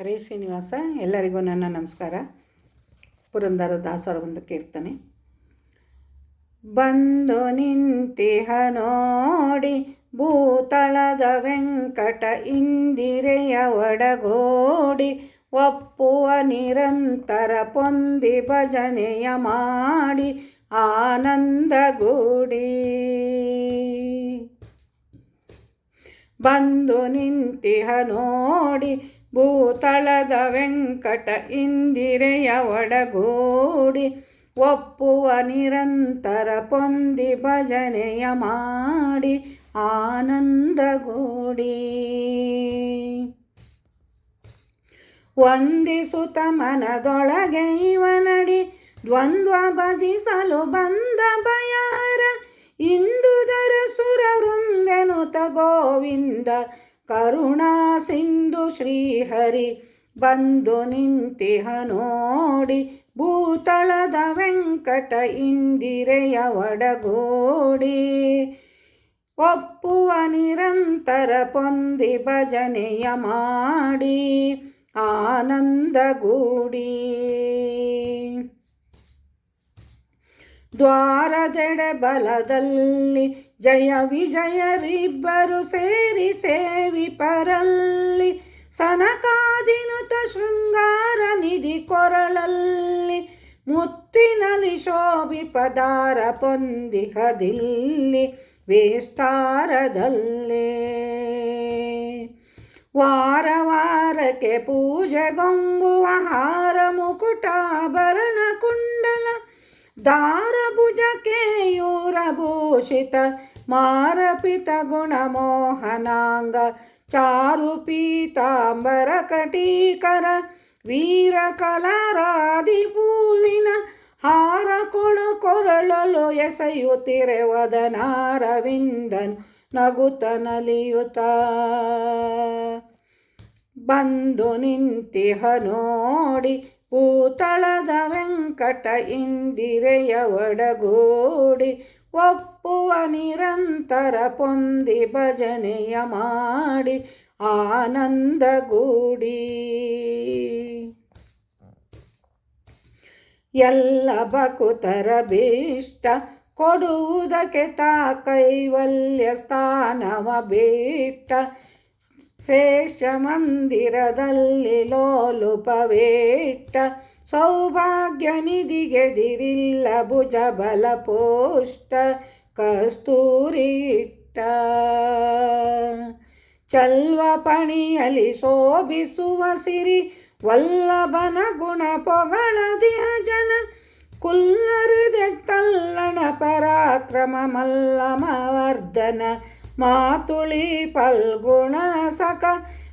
ಹರೇ ಶ್ರೀನಿವಾಸ, ಎಲ್ಲರಿಗೂ ನನ್ನ ನಮಸ್ಕಾರ. ಪುರಂದರ ದಾಸರ ಒಂದು ಕೀರ್ತನೆ. ಬಂದು ನಿಂತಿಹ ನೋಡಿ ಭೂತಳದ ವೆಂಕಟ ಇಂದಿರೆಯ ಒಡಗೋಡಿ, ಒಪ್ಪುವ ನಿರಂತರ ಪೊಂದಿ ಭಜನೆಯ ಮಾಡಿ, ಆನಂದಗೂಡಿ. ಬಂದು ನಿಂತಿಹ ನೋಡಿ ಭೂತಳದ ವೆಂಕಟ ಇಂದಿರೆಯ ಒಡಗೂಡಿ ಒಪ್ಪುವ ನಿರಂತರ ಪೊಂದಿ ಭಜನೆಯ ಮಾಡಿ ಆನಂದಗೂಡಿ. ವಂದಿಸುತ ಮನದೊಳಗೆ ಇವನಡಿ ದ್ವಂದ್ವ ಭಜಿಸಲು ಬಂದ ಬಯಾರ. ಇಂದುದರ ಸುರ ವೃಂದನುತ ಗೋವಿಂದ ಕರುಣಾ ಸಿಂಧು ಶ್ರೀಹರಿ ಬಂದು ನಿಂತಿಹ ನೋಡಿ ಭೂತಳದ ವೆಂಕಟ ಇಂದಿರೆಯ ಒಡಗೋಡಿ. ಒಪ್ಪುವ ನಿರಂತರ ಪೊಂದಿ ಭಜನೆಯ ಮಾಡಿ ಆನಂದಗೂಡಿ. ದ್ವಾರದೆಡೆ ಬಲದಲ್ಲಿ ಜಯ ವಿಜಯರಿಬ್ಬರು ಸೇರಿ ಪರಲ್ಲಿ ಸನಕಾದಿನುತ ಶೃಂಗಾರ ನಿಧಿ ಕೊರಳಲ್ಲಿ ಮುತ್ತಿನಲ್ಲಿ ಶೋಭಿ ಪದಾರ ಪೊಂದಿಹದಿಲ್ಲಿ ವಿಸ್ತಾರದಲ್ಲೇ. ವಾರ ವಾರಕ್ಕೆ ಪೂಜೆಗೊಂಬುವ ಹಾರ ಮುಕುಟಾಭರಣ ಕುಂಡಲ ದಾರಭುಜ ಕೇಯೂರಭೂಷಿತ ಮಾರಪಿತ ಗುಣಮೋಹನಾಂಗ ಚಾರು ಪೀತಾಂಬರ ಕಟೀಕರ, ವೀರ ಕಲರಾದಿ ಹೂವಿನ ಹಾರ ಕೊಳು ಕೊರಳಲು ಎಸೆಯುತ್ತಿರೆ ವದನಾರವಿಂದನು ನಗುತ ನಲಿಯುತ ಬಂದು ನೋಡಿ ಪೂತಳದ ವೆಂಕಟ ಇಂದಿರೆಯ ಒಡಗೂಡಿ ಒಪ್ಪುವ ನಿರಂತರ ಪೊಂದಿ ಭಜನೆಯ ಮಾಡಿ ಆನಂದಗೂಡಿ ಎಲ್ಲ ಬಕುತರ ಭೀಷ್ಟ ಕೊಡುವುದಕ್ಕೆ ತಾ ಕೈವಲ್ಯ ಸ್ಥಾನವ ಬಿಟ್ಟ ಶ್ರೇಷ್ಠ ಮಂದಿರದಲ್ಲಿ ಲೋಲುಪವೇಟ್ಟ. ಸೌಭಾಗ್ಯ ನಿಧಿಗೆದಿರಿಲ್ಲ ಭುಜ ಬಲ ಪೋಷ್ಟ ಕಸ್ತೂರಿಟ್ಟ. ಚಲ್ವ ಪಣಿಯಲಿ ಶೋಭಿಸುವ ಸಿರಿ ವಲ್ಲಭನ ಗುಣ ಪೊಗಳದಿಹ ಜನ ಕುಲ್ಲರಿದೆಟ್ಟಲ್ಲಣ ಪರಾಕ್ರಮ ಮಲ್ಲಮವರ್ಧನ ಮಾತುಳಿ ಪಲ್ಗುಣ ಸಕ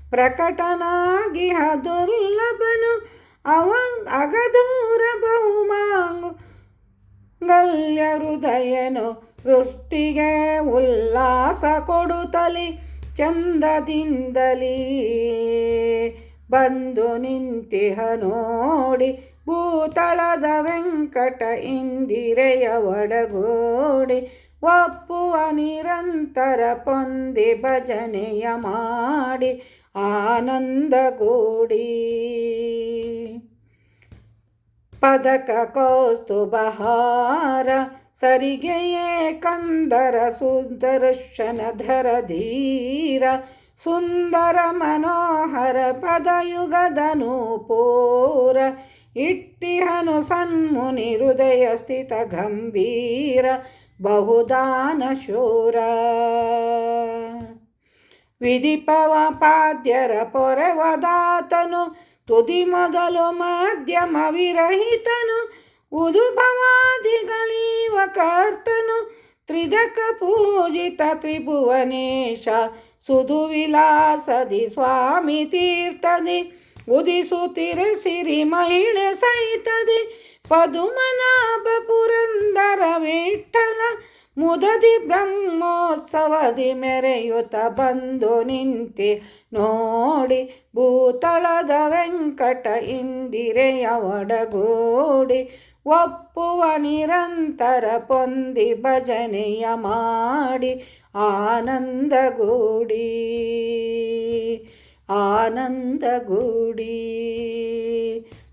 ಪ್ರಕಟನಾಗಿಹ ದುರ್ಲಭನು ಅವ ಅಗದೂರ ಬಹುಮಾಂಗಲ್ಯ ಹೃದಯನು ಸೃಷ್ಟಿಗೆ ಉಲ್ಲಾಸ ಕೊಡುತ್ತಲಿ ಚಂದದಿಂದಲೀ ಬಂದು ನಿಂತಿಹ ನೋಡಿ ಭೂತಳದ ವೆಂಕಟ ಇಂದಿರೆಯ ಒಡಗೋಡಿ ಒಪ್ಪುವ ನಿರಂತರ ಪೊಂದಿ ಭಜನೆಯ ಮಾಡಿ ಆನಂದಗೂಡಿ. ಪದಕ ಕೌಸ್ತುಭಹಾರ, ಸರಿಗೆಯೇ ಕಂದರ ಸುದರ್ಶನಧರ ಧೀರ ಸುಂದರ ಮನೋಹರ ಪದಯುಗದನು ಪೂರ, ಇಟ್ಟಿಹನು ಸನ್ಮುನಿ ಹೃದಯ ಸ್ಥಿತ ಗಂಭೀರ, ಬಹುದಾನ ಶೂರ. ವಿಧಿಪವ ಪಾದ್ಯರ ಪೊರೆವದಾತನು ತುದಿ ಮೊದಲು ಮಾಧ್ಯಮ ವಿರಹಿತನು ಉದುಭವಾದಿಗಳೀವ ಕರ್ತನು ತ್ರಿದಕ ಪೂಜಿತ ತ್ರಿಭುವನೇಶ ಸುಧು ವಿಲಾಸದಿ ಸ್ವಾಮಿ ತೀರ್ಥದಿ ಉದಿಸುತ್ತಿರೆ ಸಿರಿ ಮಹಿಳೆ ಸಹಿತದಿ ಪದುಮನಾಭ ಪುರಂದರ ವಿಠಲ ಮುದದಿ ಬ್ರಹ್ಮೋತ್ಸವದಿ ಮೆರೆಯುತ್ತ ಬಂದು ನಿಂತಿ ನೋಡಿ ಭೂತಳದ ವೆಂಕಟ ಇಂದಿರೆಯ ಒಡಗೂಡಿ ಒಪ್ಪುವ ನಿರಂತರ ಪೊಂದಿ ಭಜನೆಯ ಮಾಡಿ ಆನಂದಗೂಡಿ ಆನಂದಗೂಡಿ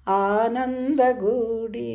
ಆನಂದಗೂಡಿ.